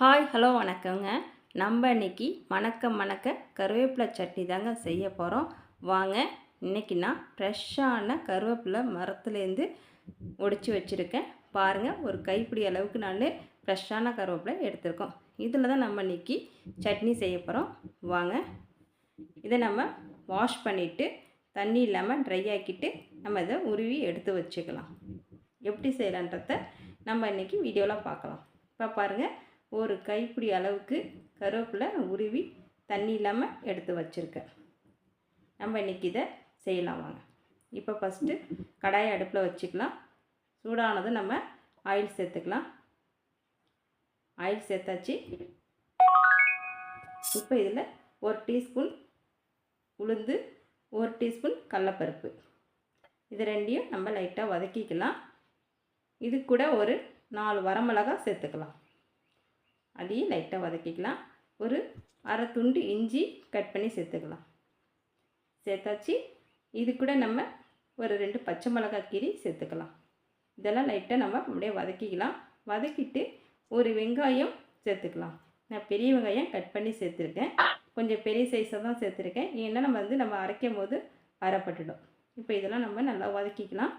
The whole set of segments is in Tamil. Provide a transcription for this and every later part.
ஹாய் ஹலோ வணக்கங்க. நம்ம இன்றைக்கி மணக்க மணக்க கருவேப்பிலை சட்னி தாங்க செய்ய போகிறோம் வாங்க இன்னைக்கு நான் ஃப்ரெஷ்ஷான கருவேப்பிலை மரத்துலேருந்து ஒடிச்சு வச்சுருக்கேன். பாருங்கள் ஒரு கைப்பிடி அளவுக்கு நான் ஃப்ரெஷ்ஷான கருவேப்பிலை எடுத்திருக்கோம். இதில் தான் நம்ம இன்றைக்கி சட்னி செய்ய போகிறோம் வாங்க இதை நம்ம வாஷ் பண்ணிவிட்டு தண்ணி இல்லாமல் ட்ரை ஆக்கிட்டு நம்ம இதை உருவி எடுத்து வச்சுக்கலாம். எப்படி செய்யலான்றத நம்ம இன்றைக்கி வீடியோவில் பார்க்கலாம். இப்போ பாருங்கள் ஒரு கைப்பிடி அளவுக்கு கருவேப்பிலை உருவி தண்ணி இல்லாமல் எடுத்து வச்சுருக்கேன். நம்ம இன்றைக்கி இதை செய்யலாம் வாங்க. இப்போ ஃபஸ்ட்டு கடாயை அடுப்பில் வச்சுக்கலாம். சூடானதும் நம்ம ஆயில் சேர்த்துக்கலாம். ஆயில் சேர்த்தாச்சு. இப்போ இதில் ஒரு டீஸ்பூன் உளுந்து ஒரு டீஸ்பூன் கடலப்பருப்பு. இது ரெண்டையும் நம்ம லைட்டாக வதக்கிக்கலாம். இது கூட ஒரு நாலு வரமிளகா சேர்த்துக்கலாம். அதையும் லைட்டாக வதக்கிக்கலாம். ஒரு அரை துண்டு இஞ்சி கட் பண்ணி சேர்த்துக்கலாம். சேர்த்தாச்சு. இது கூட நம்ம ஒரு ரெண்டு பச்சை மிளகாய் கீரி சேர்த்துக்கலாம். இதெல்லாம் லைட்டாக நம்ம அப்படியே வதக்கிக்கலாம். வதக்கிட்டு ஒரு வெங்காயம் சேர்த்துக்கலாம். நான் பெரிய வெங்காயம் கட் பண்ணி சேர்த்துருக்கேன். கொஞ்சம் பெரிய சைஸாக தான் சேர்த்துருக்கேன். ஏன்னா நம்ம வந்து நம்ம அரைக்கும் போது அரைப்பட்டுடும். இப்போ இதெல்லாம் நம்ம நல்லா வதக்கிக்கலாம்.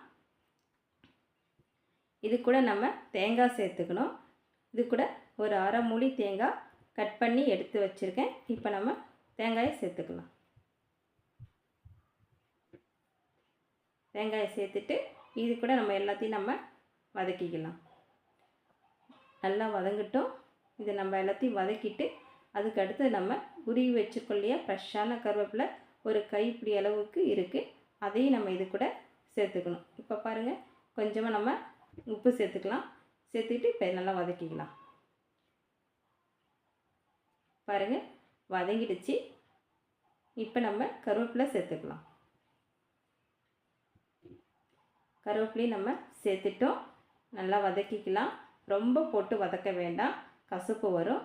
இது கூட நம்ம தேங்காய் சேர்த்துக்கணும். இது கூட ஒரு அரை மூடி தேங்காய் கட் பண்ணி எடுத்து வச்சுருக்கேன். இப்போ நம்ம தேங்காயை சேர்த்துக்கலாம். தேங்காயை சேர்த்துட்டு இது கூட நம்ம எல்லாத்தையும் நம்ம வதக்கிக்கலாம். நல்லா வதங்கட்டும். இதை நம்ம எல்லாத்தையும் வதக்கிட்டு அதுக்கு அடுத்து நம்ம உருவி வச்சுக்கொள்ளையே ஃப்ரெஷ்ஷான கருவேப்பிலை ஒரு கைப்பிடி அளவுக்கு இருக்குது அதையும் நம்ம இது கூட சேர்த்துக்கணும். இப்போ பாருங்கள் கொஞ்சமாக நம்ம உப்பு சேர்த்துக்கலாம். சேர்த்துக்கிட்டு இப்போ நல்லா வதக்கிக்கலாம். பாருங்கள் வதங்கிடுச்சு. இப்போ நம்ம கருவேப்பிலை சேர்த்துக்கலாம். கருவேப்பிலையும் நம்ம சேர்த்துட்டோம். நல்லா வதக்கிக்கலாம். ரொம்ப போட்டு வதக்க வேண்டாம். கசப்பு வரும்.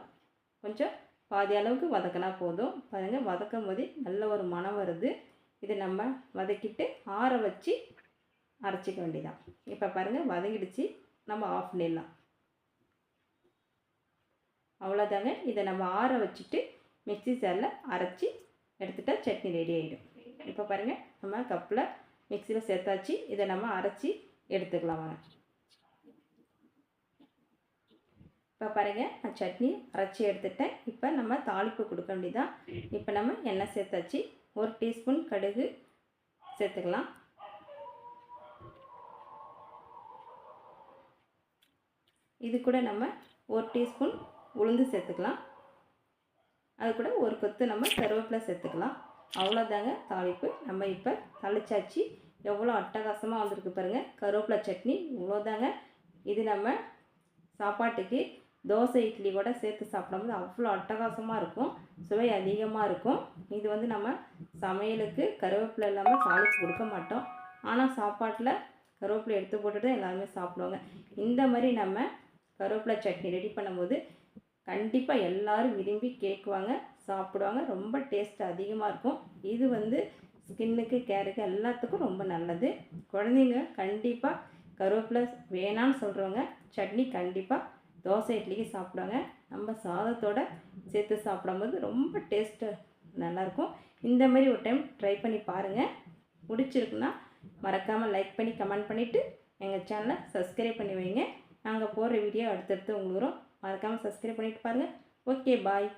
கொஞ்சம் பாதி அளவுக்கு வதக்கினா போதும். பாருங்கள் வதக்கும் போதே நல்ல ஒரு மனம் வருது. இதை நம்ம வதக்கிட்டு ஆற வச்சு அரைச்சிக்க வேண்டியதான் இப்போ பாருங்கள் வதங்கிடுச்சு. நம்ம ஆஃப் பண்ணிடலாம். அவ்வளோதாங்க இதை நம்ம ஆற வச்சுட்டு மிக்சி ஜாரில் அரைச்சி எடுத்துகிட்டா சட்னி ரெடி ஆகிடும் இப்போ பாருங்கள் நம்ம கப்பில் மிக்சியில் சேர்த்தாச்சு. இதை நம்ம அரைச்சி எடுத்துக்கலாம் வாங்க. இப்போ பாருங்கள் நான் சட்னி அரைச்சி எடுத்துட்டேன். இப்போ நம்ம தாளிப்பு கொடுக்க வேண்டியதான் இப்போ நம்ம எண்ணெய் சேர்த்தாச்சு. ஒரு டீஸ்பூன் கடுகு சேர்த்துக்கலாம். இது கூட நம்ம ஒரு டீஸ்பூன் உளுந்து சேர்த்துக்கலாம். அது கூட ஒரு கொத்து நம்ம கருவேப்பிலை சேர்த்துக்கலாம். அவ்வளோதாங்க தாளிப்பு. நம்ம இப்போ தாளிச்சாச்சு. எவ்வளோ அட்டகாசமாக வந்திருக்கு பாருங்கள் கருவேப்பிலை சட்னி இவ்வளோதாங்க இது நம்ம சாப்பாட்டுக்கு தோசை இட்லி கூட சேர்த்து சாப்பிடும்போது அவ்வளோ அட்டகாசமாக இருக்கும். சுவை அதிகமாக இருக்கும். இது வந்து நம்ம சமையலுக்கு கருவேப்பிலை இல்லாமல் தாளிப்பு கொடுக்க மாட்டோம். ஆனால் சாப்பாட்டில் கருவேப்பிலை எடுத்து போட்டுட்டு தான் எல்லாருமே சாப்பிடுவாங்க. இந்த மாதிரி நம்ம கருவேப்பிலை சட்னி ரெடி பண்ணும்போது கண்டிப்பாக எல்லோரும் விரும்பி கேட்குவாங்க சாப்பிடுவாங்க. ரொம்ப டேஸ்ட் அதிகமாக இருக்கும். இது வந்து ஸ்கின்னுக்கு கேருக்கு எல்லாத்துக்கும் ரொம்ப நல்லது. குழந்தைங்க கண்டிப்பாக கருவேப்பிலை வேணான்னு சொல்கிறவங்க சட்னி கண்டிப்பாக தோசை இட்லிக்கு சாப்பிடுவாங்க. நம்ம சாதத்தோடு சேர்த்து சாப்பிடும்போது ரொம்ப டேஸ்ட்டு நல்லாயிருக்கும். இந்த மாதிரி ஒரு டைம் ட்ரை பண்ணி பாருங்கள் பிடிச்சிருக்குன்னா மறக்காமல் லைக் பண்ணி கமெண்ட் பண்ணிவிட்டு எங்கள் சேனலை சப்ஸ்கிரைப் பண்ணி வைங்க. நாங்கள் போடுற வீடியோ அடுத்தடுத்து உங்களுக்கு மறக்காமல் சப்ஸ்கிரைப் பண்ணிட்டு பாருங்கள் ஓகே பாய்